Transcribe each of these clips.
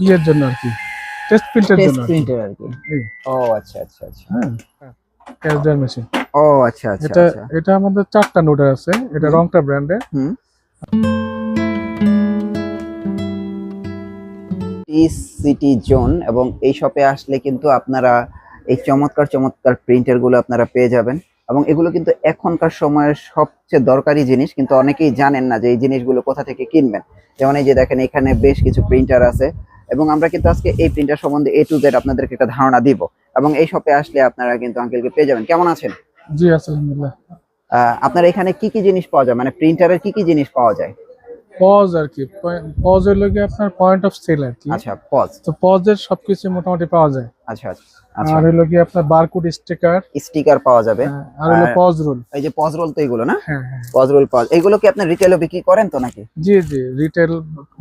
ইয়ের জন্য আর কি। টেস্ট প্রিন্টের টেস্ট জন্য প্রিন্টের আর কি। ও আচ্ছা আচ্ছা আচ্ছা। হ্যাঁ। ক্যাশ ড্রায়ার মেশিন ও আচ্ছা আচ্ছা এটা আচ্ছা। এটা আমাদের চারটা নোটার আছে। এটা। রংটা ব্র্যান্ডের হুম। সিটি জোন এবং এই শপে আসলে কিন্তু আপনারা এই চমৎকার চমৎকার প্রিন্টারগুলো আপনারা পেয়ে যাবেন। এবং এগুলো কিন্তু এখনকার সময়ের সবচেয়ে দরকারি জিনিস। কিন্তু অনেকেই জানেন না যে এই জিনিসগুলো কোথা থেকে কিনবেন। যেমন এই যে দেখেন এখানে বেশ কিছু প্রিন্টার আছে। এবং আমরা কিন্তু আজকে এই প্রিন্টার সম্বন্ধে এ টু জেড আপনাদেরকে একটা ধারণা দিব। এবং এই শপে আসলে আপনারা কিন্তু আঙ্কেলকে পেয়ে যাবেন। কেমন আছেন? জি আলহামদুলিল্লাহ। আপনার এখানে কি কি জিনিস পাওয়া যায়? মানে প্রিন্টারের কি কি জিনিস পাওয়া যায়? পজ আর কি। পজ হলো গিয়ে আপনার পয়েন্ট অফ সেল আর কি। আচ্ছা পজ তো পজের সবকিছু মোটামুটি পাওয়া যায়। আচ্ছা আচ্ছা। আর হলো গিয়ে আপনার বারকোড স্টিকার স্টিকার পাওয়া যাবে। আর হলো পজ রুল এই যে পজ রোল তো এগুলো না? হ্যাঁ হ্যাঁ। পজ রোল পজ এগুলো কি আপনার রিটেলও বিক্রি করেন তো নাকি? জি জি। রিটেল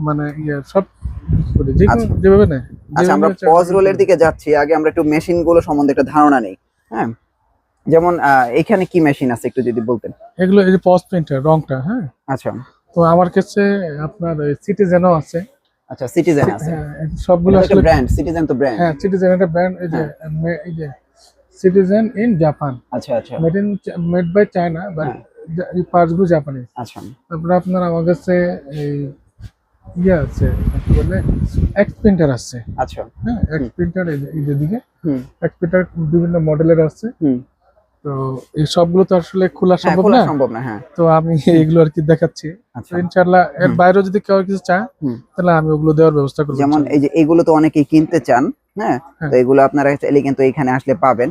মানে ইয়ে সব করে। আচ্ছা। যেভাবে আচ্ছা আমরা পজ রোলের দিকে যাচ্ছি। আগে আমরা একটু মেশিনগুলো সম্বন্ধে একটা ধারণা নেই। হ্যাঁ? যেমন এখানে কি মেশিন আছে একটু যদি বলতেন? এগুলো এই যে পজ প্রিন্টার রংটা হ্যাঁ? আচ্ছা। তো আমার কাছে আপনার সিটিজেনও আছে। আচ্ছা সিটিজেন আছে। হ্যাঁ সবগুলো আসলে ব্র্যান্ড সিটিজেন তো ব্র্যান্ড হ্যাঁ সিটিজেন এটা ব্র্যান্ড এই যে এই যে সিটিজেন ইন জাপান আচ্ছা আচ্ছা। Made in made by China but. এই পার্টসগুলো জাপানিজ আচ্ছা। তারপরে আপনার আমার কাছে এই ইয়ে আছে কি বলে? এক্স প্রিন্টার আছে। আচ্ছা। হ্যাঁ এক্স প্রিন্টার এই দিকে। হুম। এক্স প্রিন্টার বিভিন্ন মডেলের আছে। তো এই সবগুলো তো আসলে খোলা হ্যাঁ সম্ভব না? সম্ভব না হ্যাঁ। তো আমি এইগুলো আর কি দেখাচ্ছি। আচ্ছা। ইনশাআল্লাহ এর। বাইরেও যদি কেউ কিছু চায়। তাহলে আমি ওগুলো দেওয়ার ব্যবস্থা করব যেমন এই যে এগুলো তো অনেকেই কিনতে চান হ্যাঁ? হ্যাঁ। তো এগুলো আপনারা চাইলে কিন্তু এখানে আসলে পাবেন।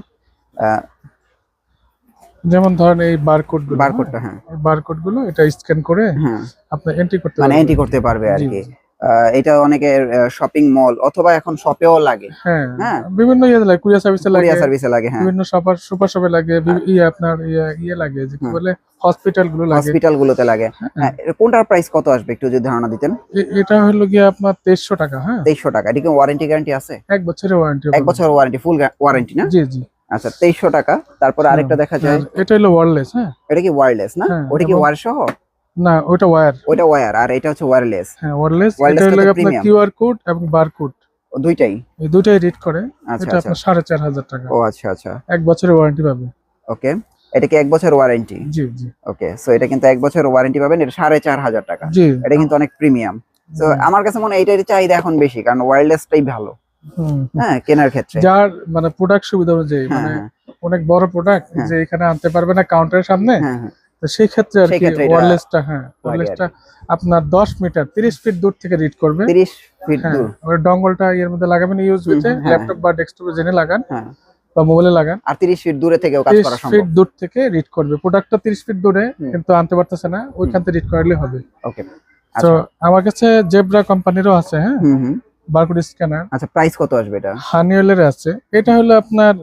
যেমন ধরেন এই বারকোড বারকোডটা হ্যাঁ। বারকোডগুলো এটা স্ক্যান করে হ্যাঁ। আপনি এন্ট্রি করতে মানে এন্ট্রি করতে পারবে আর কি। এটা অনেকে শপিং মল অথবা এখন শপেও লাগে। হ্যাঁ হ্যাঁ। বিভিন্ন ইয়ে লাগে কুরিয়ার সার্ভিসে লাগে কুরিয়ার সার্ভিসে লাগে হ্যাঁ। বিভিন্ন সুপার সুপার শপে লাগে ইয়ে আপনার ইয়ে ইয়ে লাগে যে কি বলে হসপিটালগুলো লাগে। হসপিটাল গুলোতে লাগে। হ্যাঁ। হ্যাঁ কোনটার প্রাইস কত আসবে একটু যদি ধারণা দিতেন? এটা হলো গিয়ে আপনার তেইশশো টাকা হ্যাঁ। তেইশশো টাকা। এটা কি ওয়ারেন্টি গ্যারান্টি আছে? এক বছরের ওয়ারেন্টি এক বছর ওয়ারেন্টি ফুল ওয়ারেন্টি না? জি জি। আচ্ছা তেইশশো টাকা। তারপর আরেকটা দেখা যায়। এটা হলো ওয়্যারলেস হ্যাঁ। এটা কি ওয়্যারলেস না? হ্যাঁ, ওটা কি ওয়্যার সহ? না ওটা ওয়্যার ওইটা ওয়্যার আর এটা হচ্ছে ওয়্যারলেস হ্যাঁ ওয়্যারলেস এটা হলো আপনার। কিউআর কোড এবং বারকোড দুইটাই? এই দুটাই রিড করে। আচ্ছা এটা আচ্ছা। আপনার সাড়ে চার হাজার টাকা। ও আচ্ছা আচ্ছা। এক বছরের ওয়ারেন্টি পাবে। ওকে। এটা কি এক বছর ওয়ারেন্টি জি জি। ওকে সো এটা কিন্তু এক বছর ওয়ারেন্টি পাবেন এটা সাড়ে চার হাজার টাকা। এটা কিন্তু অনেক প্রিমিয়াম তো আমার কাছে মনে হয় এটার চাহিদা এখন বেশি কারণ ওয়্যারলেসটাই ভালো। হ্যাঁ কেনার ক্ষেত্রে। যার মানে প্রোডাক্ট সুবিধা অনুযায়ী হ্যাঁ মানে হ্যাঁ, অনেক বড় প্রোডাক্ট হ্যাঁ। যে এখানে আনতে পারবে না কাউন্টারের সামনে তো সেই ক্ষেত্রে আর কি ওয়্যারলেসটা হ্যাঁ ওয়্যারলেসটা আপনার 10 মিটার 30 ফিট দূর থেকে রিড করবে। তিরিশ ফিট দূর। ওই ডঙ্গলটা এর মধ্যে লাগাবেন ইউএসবি তে হ্যাঁ, ল্যাপটপ বা ডেস্কটপে জেনে লাগান বা মোবাইলে লাগান। আর তিরিশ ফিট দূরে থেকেও কাজ 30 ফিট দূর থেকে রিড করবে। প্রোডাক্টটা 30 ফিট দূরে কিন্তু আনতে পারতেছে না ওইখান থেকে রিড করলে হবে। ওকে তো আচ্ছা। আমার কাছে জেব্রা কোম্পানিরও আছে হ্যাঁ? বারকোড স্ক্যানার আচ্ছা প্রাইস কত আসবে এটা? হানিওয়েলের আছে। এটা হলো আপনার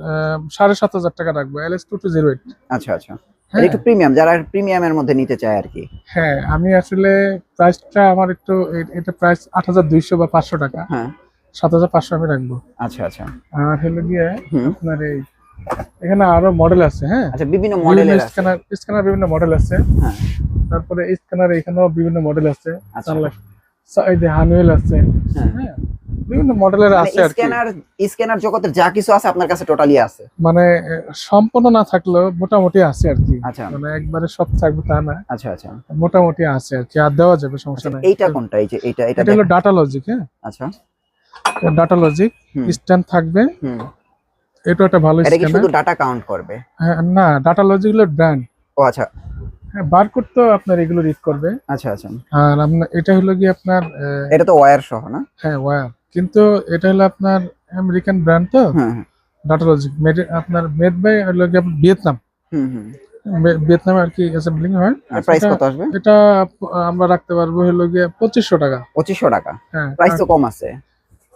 সাড়ে সাত হাজার টাকা রাখব L S two two zero eight আচ্ছা আচ্ছা। এটা একটু প্রিমিয়াম যারা প্রিমিয়ামের মধ্যে নিতে চায় আর কি। হ্যাঁ আমি আসলে প্রাইসটা আমার একটু এটা প্রাইস আট হাজার দুইশো বা পাঁচশো টাকা। হ্যাঁ। সাত হাজার পাঁচশো আমি রাখব। আচ্ছা আচ্ছা। আর হলো গিয়ে আপনার এই এখানে আরও মডেল আছে হ্যাঁ? আচ্ছা বিভিন্ন মডেলের আছে। স্ক্যানার স্ক্যানার বিভিন্ন মডেল আছে। হ্যাঁ। তারপরে স্ক্যানার এখানেও বিভিন্ন মডেল আছে। আচ্ছা। এই যে হানুয়েল আছে। হ্যাঁ। হ্যাঁ। বিভিন্ন মডেলের আছে আর স্ক্যানার স্ক্যানার জগতের যা কিছু আছে আপনার কাছে টোটালি আছে। মানে সম্পূর্ণ না থাকলেও মোটামুটি আছে আর কি। আচ্ছা। মানে একবারে সব থাকবে তা না। আচ্ছা আচ্ছা। মোটামুটি আছে আর কি আর দেওয়া যাবে সমস্যা আচ্ছা, নাই। এইটা কোনটা? এই যে এইটা এটা এটা হলো। ডাটা লজিক হ্যাঁ? আচ্ছা। ডাটা লজিক স্ট্যান্ড থাকবে। হুম। এটা একটা ভালো এটা কি শুধু ডাটা কাউন্ট করবে? হ্যাঁ না ডাটা লজিক হলো ব্র্যান্ড ও আচ্ছা। হ্যাঁ বারকোড তো আপনার এগুলো রিড করবে। আচ্ছা আচ্ছা। আর আপনার এটা হলো কি আপনার এটা তো ওয়্যার সহ না? হ্যাঁ ওয়্যার কিন্তু এটা হলো আপনার আমেরিকান ব্র্যান্ড তো? হ্যাঁ হ্যাঁ। মেড আপনার মেড বাই হলো ভিয়েতনাম। Hmm hmm. মে- ভিয়েতনামে আর কি অ্যাসেম্বলিং হয়। প্রাইস এটা- কত আসবে? এটা আমরা রাখতে পারব হলো গিয়ে পঁচিশশো টাকা। পঁচিশশো টাকা? হ্যাঁ প্রাইস তো কম আছে।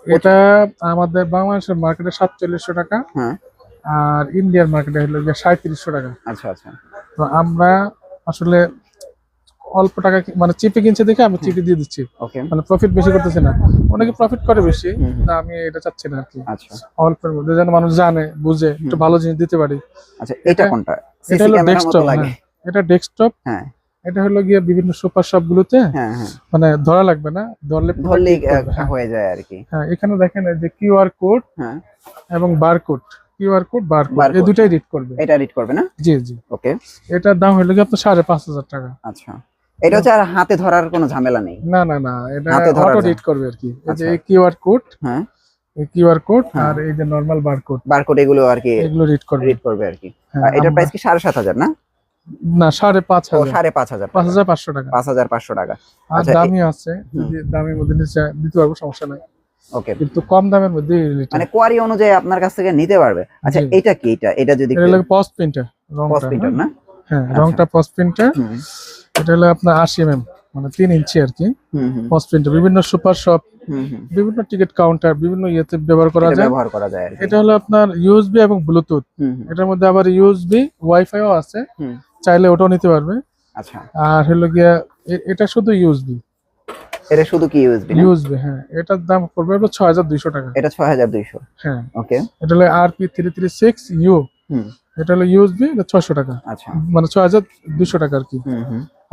এটা আমাদের বাংলাদেশের মার্কেটে সাতচল্লিশশো টাকা। হ্যাঁ। আর ইন্ডিয়ার মার্কেটে হলো গিয়ে সাঁত্রিশশো টাকা। আচ্ছা আচ্ছা। তো আমরা আসলে অল্প টাকা মানে চিপে কিনছে দেখে আমি চিপে দিয়ে দিচ্ছি। ওকে মানে প্রফিট বেশি করতেছি না। অনেকে প্রফিট করে বেশি। তা আমি এটা চাচ্ছি না আর কি। আচ্ছা। অল্পের মধ্যে যেন মানুষ জানে বুঝে একটু ভালো জিনিস দিতে পারি। আচ্ছা এটা কোনটা? এটা হলো ডেস্কটপ লাগে। এটা ডেস্কটপ হ্যাঁ। এটা হলো গিয়ে বিভিন্ন সুপার শপ গুলোতে হ্যাঁ হ্যাঁ। মানে ধরা লাগবে না ধরলে আহ, হ্যাঁ। হয়ে যায় আর কি। হ্যাঁ এখানে দেখেন এই যে কিউআর কোড হ্যাঁ। এবং বারকোড কিউআর কোড বারকোড এই। দুটাই রিড করবে। এটা রিড করবে না? জি জি। ওকে এটার দাম হলো গিয়ে আপনার সাড়ে পাঁচ হাজার টাকা। আচ্ছা। এটা হচ্ছে আর হাতে ধরার কোনো ঝামেলা নেই। না না না এটা অটো যায়। করবে আর কি। এই যে আচ্ছা। কিউআর কোড হ্যাঁ। এই কিউআর কোড হ্যাঁ। আর এই যে নরমাল বারকোড বারকোড এগুলো আর কি এগুলো রিড করবে। রিড করবে আর কি। হ্যাঁ, এটার প্রাইস কি সাড়ে সাত হাজার না? না সাড়ে পাঁচ ও হাজার। সাড়ে পাঁচ হাজার পাঁচ হাজার পাঁচশো টাকা। পাঁচ হাজার পাঁচশো টাকা। আর আচ্ছা, দামি আছে। যদি দামের মধ্যে নিচে দিতে পারব সমস্যা নাই। ওকে। কিন্তু কম দামের মধ্যে মানে কোয়ারি অনুযায়ী আপনার কাছ থেকে নিতে পারবে। আচ্ছা এটা কি? এটা এটা যদি এটা প্রিন্টার পজ রংটা প্রিন্টার না? হ্যাঁ আচ্ছা। রংটা পস প্রিন্টার হুম। এটা হলো আপনার আশি এম মানে তিন ইঞ্চি আর কি। পস বিভিন্ন সুপার শপ বিভিন্ন টিকিট কাউন্টার বিভিন্ন ইয়েতে ব্যবহার করা যায়। ব্যবহার করা যায় এটা হলো আপনার ইউএসবি এবং ব্লুটুথ এটার মধ্যে আবার ইউএসবি ওয়াইফাইও আছে। চাইলে ওটাও নিতে পারবে। আচ্ছা। আর হলো গিয়া এটা শুধু ইউএসবি এটা শুধু কি ইউএসবি ইউএসবি হ্যাঁ। এটার দাম পড়বে হলো ছয় হাজার দুইশো টাকা। এটা ছয় হাজার দুইশো। হ্যাঁ। ওকে এটা হলো আর P three three six you হুম। এটা হলো ইউএসবি এটা ছয়শো টাকা। আচ্ছা। মানে ছয় হাজার দুইশো টাকা আর কি।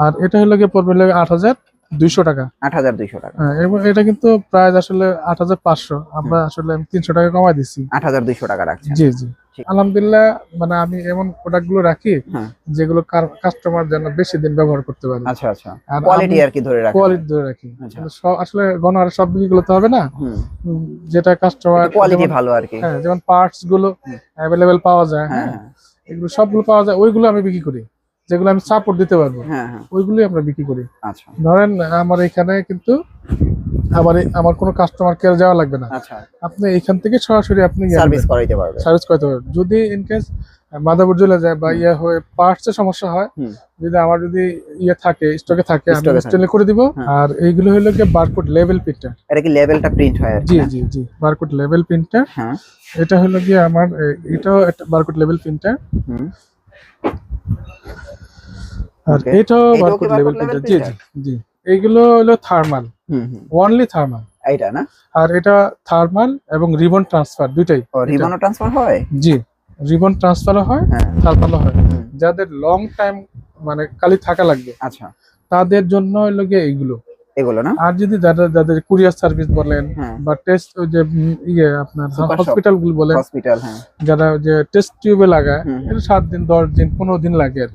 আর এটা হলো গিয়ে পড়বে আট হাজার দুইশো টাকা। আট হাজার দুইশো টাকা। হ্যাঁ এবং এটা কিন্তু প্রাইস আসলে আট হাজার পাঁচশো। আমরা আসলে তিনশো টাকা কমাই দিচ্ছি। আট হাজার দুইশো টাকা রাখছি জি জি। আলহামদুলিল্লাহ মানে আমি এমন প্রোডাক্টগুলো রাখি হ্যাঁ। যেগুলো কাস্টমার যেন বেশি দিন ব্যবহার করতে পারে। আচ্ছা আচ্ছা। কোয়ালিটি আর কি ধরে রাখেন? কোয়ালিটি ধরে রাখি। আচ্ছা। সব- আসলে গণহারে সব বিক্রি করতে হবে না। যেটা কাস্টমার কোয়ালিটি ভালো আর কি। হ্যাঁ যেমন পার্টসগুলো অ্যাভেলেবেল পাওয়া যায় হ্যাঁ। হ্যাঁ। এগুলো সবগুলো পাওয়া যায় ওইগুলো আমি বিক্রি করি। যেগুলো আমি সাপোর্ট দিতে পারব হ্যাঁ। ওইগুলোই আমরা বিক্রি করি। আচ্ছা। ধরেন আমার এখানে কিন্তু আমার এই- আমার কোনো কাস্টমার কেয়ার যাওয়া লাগবে না। আচ্ছা। আপনি এখান থেকে সরাসরি আপনি সার্ভিস করাইতে পারবে সার্ভিস করতে পারবেন। যদি ইন কেস মাদারবোর্ড জ্বলে যায় বা ইয়ে হয়ে পার্টস এর সমস্যা হয় যদি আমার যদি ইয়ে থাকে স্টকে থাকে আমি। ইনস্টলে করে দিব। হ্যাঁ। আর এইগুলো হলো কি বারকোড লেভেল প্রিন্টার এটা কি লেভেলটা প্রিন্ট হয় জি জি জি বারকোড লেভেল প্রিন্টার এটা হলো গিয়ে আমার এটাও একটা বারকোড লেভেল প্রিন্টার হুম। আর. এটাও বারকোড লেভেল প্রিন্টার জি জি জি। এইগুলো হলো থার্মাল ওনলি থার্মাল এইটা না? আর এটা থার্মাল এবং রিবন ট্রান্সফার দুইটাই। ও রিবনও ট্রান্সফার হয়? জি রিবন ট্রান্সফারও হয় হ্যাঁ। থার্মালও হয়। যাদের লং টাইম মানে কালি থাকা লাগবে আচ্ছা। তাদের জন্য হলো গিয়ে এইগুলো এগুলো না? আর যদি যাদের যাদের কুরিয়ার সার্ভিস বলেন হ্যাঁ। বা টেস্ট ওই যে ইয়ে আপনার হসপিটালগুলো বলেন হসপিটাল হ্যাঁ। যারা যে টেস্ট টিউবে লাগায় এটা সাত দিন দশ দিন পনেরো দিন লাগে আর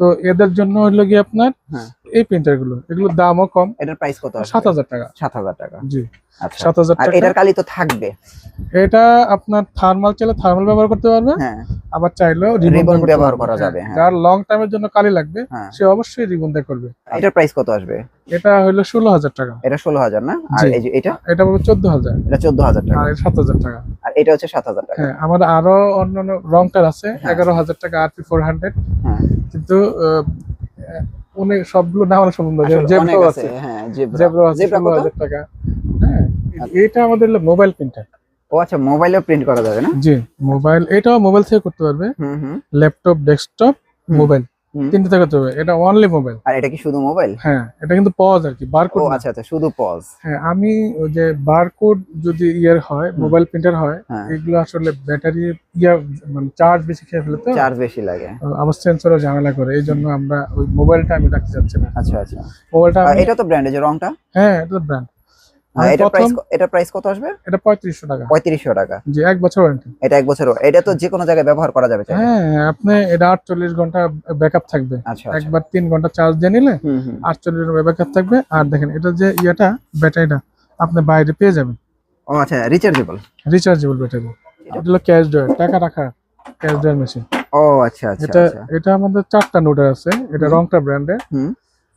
তো এদের জন্য হলো গিয়ে আপনার হ্যাঁ। এই প্রিন্টারগুলো এগুলোর দামও কম। এটার প্রাইস কত সাত হাজার টাকা। সাত হাজার টাকা। জি। আচ্ছা। সাত হাজার আর টাকা। এটার কালি তো থাকবে। এটা আপনার থার্মাল চাইলে থার্মাল ব্যবহার করতে পারবে। হ্যাঁ। আবার চাইলেও রিবন ব্যবহার করা যাবে, হ্যাঁ। যার লং টাইমের জন্য কালি লাগবে হ্যাঁ। সে অবশ্যই রিবন দিয়ে করবে। এটার প্রাইস কত আসবে? এটা হলো ষোলো হাজার টাকা। এটা ষোলো হাজার না? আর। এই যে এটা? এটা পাবো চোদ্দ হাজার। এটা চোদ্দ হাজার টাকা। আর সাত হাজার টাকা। আর এটা হচ্ছে সাত হাজার টাকা। হ্যাঁ আমার আরও অন্যান্য রংটার আছে। এগারো হাজার টাকা আরপি ফোর হান্ড্রেড হ্যাঁ। কিন্তু অনেক সবগুলো না সম্বন্ধ আসলে জেব্রো আছে হ্যাঁ জেব্রা জেব্রো আছে ষোলো হাজার টাকা। হ্যাঁ এটা আমাদের মোবাইল প্রিন্টার ও আচ্ছা মোবাইলে প্রিন্ট করা যাবে না? জি মোবাইল এটাও মোবাইল থেকে করতে পারবে। Hmm hmm. Laptop desktop mobile তিনটে থেকে করতে পারবে এটা অনলি মোবাইল আর এটা কি শুধু মোবাইল হ্যাঁ এটা কিন্তু পজ আর কি বারকোড আচ্ছা আচ্ছা শুধু পজ হ্যাঁ আমি ওই যে বারকোড যদি ইয়ের হয় মোবাইল প্রিন্টার হয় হ্যাঁ। এগুলো আসলে ব্যাটারি ইয়া মানে চার্জ বেশি খেয়ে ফেলে তো চার্জ বেশি লাগে। আবার সেন্সরও ঝামেলা করে এই জন্য আমরা ওই মোবাইলটা আমি রাখতে চাচ্ছি না। আচ্ছা আচ্ছা। মোবাইলটা এটা তো ব্র্যান্ড যে রংটা? হ্যাঁ এটা তো ব্র্যান্ড এটা প্রাইস এটা প্রাইস কত আসবে? এটা পঁয়ত্রিশশো টাকা। পঁয়ত্রিশশো টাকা। জি এক বছর ওয়ারেন্টি এটা এক বছর এটা তো যে কোনো জায়গায় ব্যবহার করা যাবে হ্যাঁ আপনি এটা আটচল্লিশ ঘণ্টা ব্যাকআপ থাকবে। আচ্ছা আচ্ছা। একবার ঘণ্টা চার্জ দিয়ে নিলে ব্যাকআপ থাকবে। আর দেখেন এটা যে ইয়েটা ব্যাটারিটা আপনি বাইরে পেয়ে যাবেন। ও আচ্ছা রিচার্জেবল রিচার্জেবল ব্যাটারি এটা হলো ক্যাশ ড্রয়ার টাকা রাখা ক্যাশ ড্রয়ার মেশিন ও আচ্ছা আচ্ছা এটা এটা আমাদের চারটা নোটের আছে। এটা রংটা ব্র্যান্ডের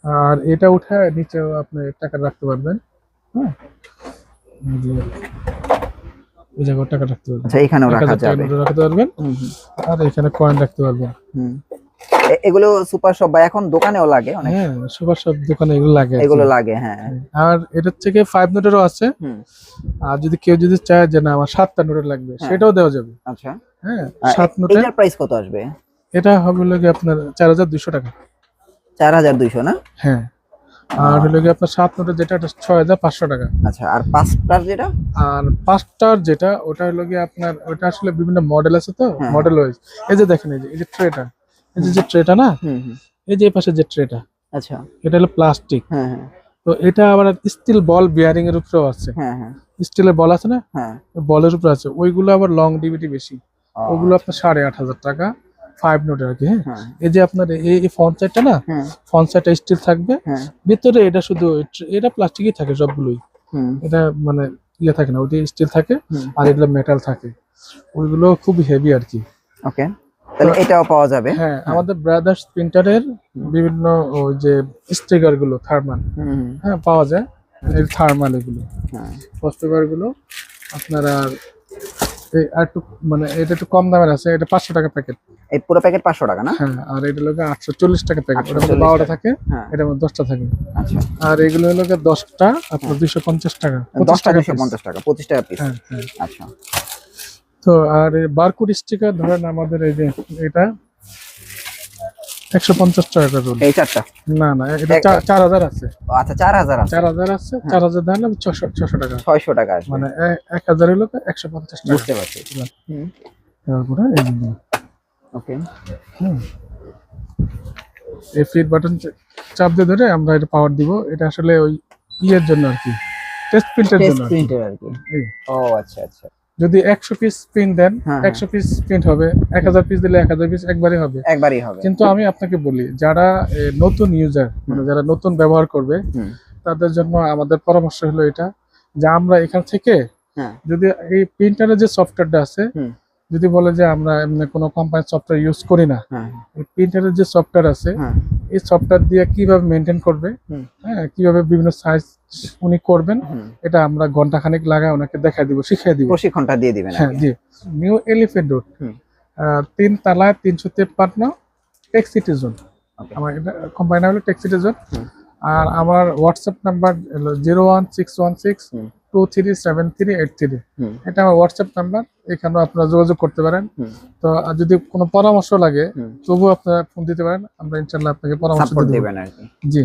আর এটা উঠে নিচেও আপনি টাকা রাখতে পারবেন। হ্যাঁ। ওই জায়গায় টাকা রাখতে পারবেন। আচ্ছা এখানেও রাখা যাবে। রাখতে পারবেন। হুম হুম। আর এখানে কয়েন রাখতে পারবেন। হুম। এগুলো সুপার শপ বা এখন দোকানেও লাগে অনেক? হ্যাঁ সবার সব দোকানে এগুলো লাগে এগুলো লাগে হ্যাঁ। আর এটার থেকে ফাইভ নোটেরও আছে। হুম। আর যদি কেউ যদি চায় যে না আমার সাতটা নোটের লাগবে হ্যাঁ। সেটাও দেওয়া যাবে। আচ্ছা। হ্যাঁ সাত এ- নোটে এটার প্রাইস কত আসবে? এটা হবে আপনার চার হাজার টাকা। চার হাজার দুইশো না? হ্যাঁ। আর হলো গিয়ে আপনার সাত নোটের যেটা এটা ছয় হাজার পাঁচশো টাকা। আচ্ছা আর পাঁচটার যেটা? আর পাঁচটার যেটা ওটা হলো গিয়ে আপনার ওটা আসলে বিভিন্ন মডেল আছে তো হ্যাঁ। মডেল ওয়াইজ এই যে দেখেন এই যে এই যে ট্রেটা এই যে যে ট্রেটা না হুম হুম। এই যে পাশে যে ট্রেটা আচ্ছা। এটা হলো প্লাস্টিক হ্যাঁ হ্যাঁ। তো এটা আবার স্টিল বল বিয়ারিং এর উপরেও আছে। হ্যাঁ হ্যাঁ। স্টিলের বল আছে না? হ্যাঁ। বলের উপরে আছে। ওইগুলো আবার লং ডিভিটি বেশি। ওগুলো আপনার সাড়ে আট হাজার টাকা। ফাইভ নোটের আর কি হ্যাঁ? হ্যাঁ। এই যে আপনার এই ফ্রন্ট সাইডটা না হ্যাঁ। ফ্রন্ট সাইডটা স্টিল থাকবে। হ্যাঁ। ভিতরে এটা শুধু এটা প্লাস্টিকই থাকে সবগুলোই। এটা মানে ইয়ে থাকে না ওইটা স্টিল থাকে আর এগুলো মেটাল থাকে। ওইগুলো খুব হেভি আর কি। ওকে তাহলে এটাও পাওয়া যাবে। হ্যাঁ আমাদের ব্রাদার্স প্রিন্টারের বিভিন্ন ওই যে স্টিকারগুলো থার্মাল হ্যাঁ পাওয়া যায়। এই থার্মাল এগুলো। হ্যাঁ। গুলো আপনার আর এই আর একটু মানে এটা একটু কম দামের আছে এটা পাঁচশো টাকা প্যাকেট এই পুরো প্যাকেট পাঁচশো টাকা না? হ্যাঁ আর এটা লোকে আটশো চল্লিশ টাকা প্যাকেট ওটার মধ্যে বারোটা থাকে হ্যাঁ। এটার মধ্যে দশটা থাকে। আচ্ছা। আর এগুলো হলো দশটা আপনার দুইশো পঞ্চাশ টাকা দশ টাকা দুশো পঞ্চাশ টাকা পঁচিশ টাকা পিস হ্যাঁ হ্যাঁ। আচ্ছা। তো আর বারকোড স্টিকার ধরেন আমাদের এই যে এটা একশো পঞ্চাশ টাকা রোল এই চারটা? না না এটা এক- চা- চার হাজার আছে। আচ্ছা চার হাজার আছে? চার হাজার আছে চার হাজার দেন ছশো ছশো টাকা। ছয়শো টাকা আসবে মানে এ- এক হাজার হলো একশো পঞ্চাশ টাকা। বুঝতে পারছি। হুম। তারপরে এই ওকে। হুম। এই ফিট বাটন চাপ দিয়ে ধরে আমরা এটা পাওয়ার দিব। এটা আসলে ওই ইয়ের জন্য আর কি। টেস্ট প্রিন্টের জন্য কি। প্রিন্টের আর কি। ও আচ্ছা আচ্ছা। যদি একশো পিস প্রিন্ট দেন হ্যাঁ, একশো পিস প্রিন্ট হবে। এক হাজার পিস দিলে এক হাজার পিস একবারই হবে। একবারই হবে। কিন্তু আমি আপনাকে বলি যারা নতুন ইউজার মানে যারা নতুন ব্যবহার করবে তাদের জন্য আমাদের পরামর্শ হলো এটা যে আমরা এখান থেকে হ্যাঁ। যদি এই প্রিন্টারের যে সফটওয়্যারটা আছে যদি বলে যে আমরা এমনি কোনো কোম্পানির সফটওয়্যার ইউজ করি না হ্যাঁ। প্রিন্টারের যে সফটওয়্যার আছে হ্যাঁ। এই সফটওয়্যার দিয়ে কীভাবে মেনটেন করবে হ্যাঁ কীভাবে বিভিন্ন সাইজ উনি করবেন এটা আমরা ঘণ্টা খানিক লাগায় ওনাকে দেখাই দিব শিখিয়ে দিব। প্রশিক্ষণটা দিয়ে দিবেন হ্যাঁ জি। New elephant road. তিন তালায় তিনশো তেপ্পান্ন টেক সিটি জোন আমাদের আমার এটা কোম্পানি হলো টেক সিটি জোন। আর আমার হোয়াটসঅ্যাপ নাম্বার হলো zero one six one six two three seven three eight three. এটা আমার হোয়াটসঅ্যাপ নাম্বার এখানেও আপনারা যোগাযোগ করতে পারেন। তো আর যদি কোনো পরামর্শ লাগে। তবুও আপনারা ফোন দিতে পারেন আমরা ইনশাল্লাহ আপনাকে পরামর্শ দেবেন জি।